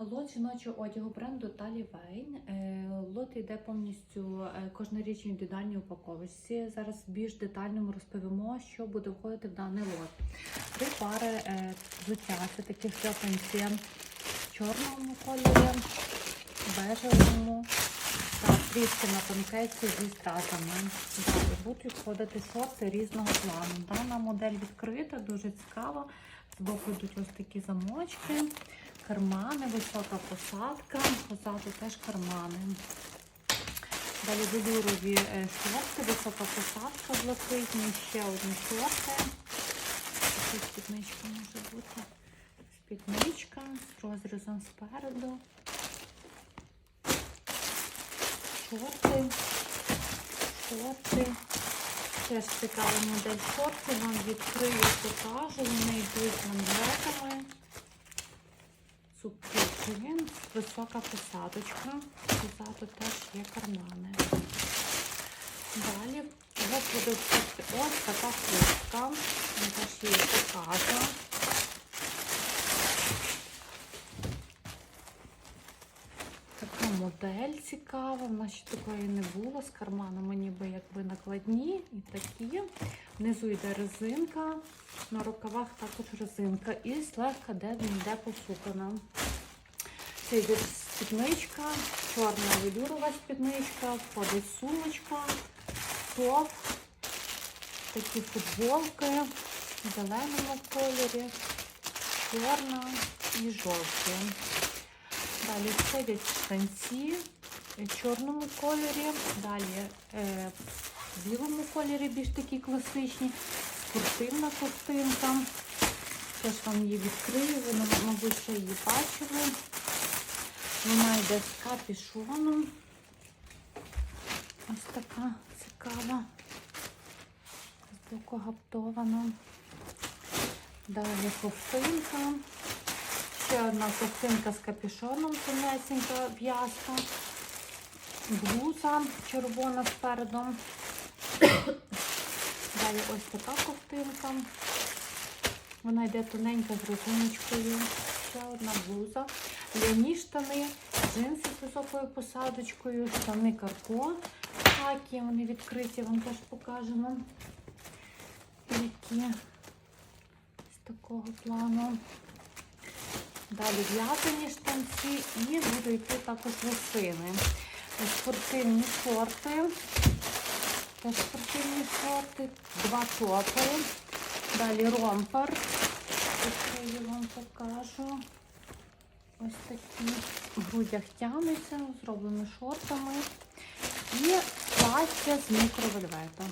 Лот жіночого одягу бренду Талі Вейн. Лот йде повністю е, кожна річ індивідуальній упаковочці. Зараз більш детально ми розповімо, що буде входити в даний лот. Три пари е, взуття, це такі шльопанці в чорному кольорі, бежевому та трішки на тонкеці зі стратами. Далі будуть входити шорти різного плану. Дана модель відкрита, дуже цікава. Збоку йдуть ось такі замочки, кармани, висока посадка, позаду теж кармани. Далі велюрові е, шорти, висока посадка блакитні, ще одні шорти. Тут спідничка може бути. Спідничка з розрізом спереду. Шорти, шорти. Теж цікава модель шорти, вам відкрию, покажу. Вони йдуть манжетами. Цукрин, висока посадочка. Позаду теж є кармани. Далі ось буде ось така куртка. Теж її покажу. Така модель цікава, в нас ще такої не було. З карманами ніби якби накладні і такі. Внизу йде резинка, на рукавах також резинка і злегка де він йде посукана. Це йде спідничка, чорна велюрова спідничка, входить сумочка, топ, такі футболки в зеленому кольорі, чорна і жовта. Далі входять штанці в чорному кольорі, далі е, в білому кольорі більш такі класичні, спортивна ковтинка. Теж вам її відкрию, ви, мабуть, ще її бачили. Вона йде з капішоном. Ось така цікава, з гаптована. Далі ковтинка. Ще одна ковтинка з капюшоном, тонесенька в'язка. Блуза червона спереду. Далі ось така ковтинка. Вона йде тоненька з резиночкою. Ще одна блуза. Ляні штани, джинси з високою посадочкою, штани карко. Такі вони відкриті, вам теж покажемо. Які з такого плану. Далі в'язані штанці і буду йти також лосини. Спортивні шорти. Теж спортивні шорти, два топи. Далі ромпер. Ось я вам покажу. Ось такі в грудях тягнуться, зроблені шортами. І плаття з мікровельвету.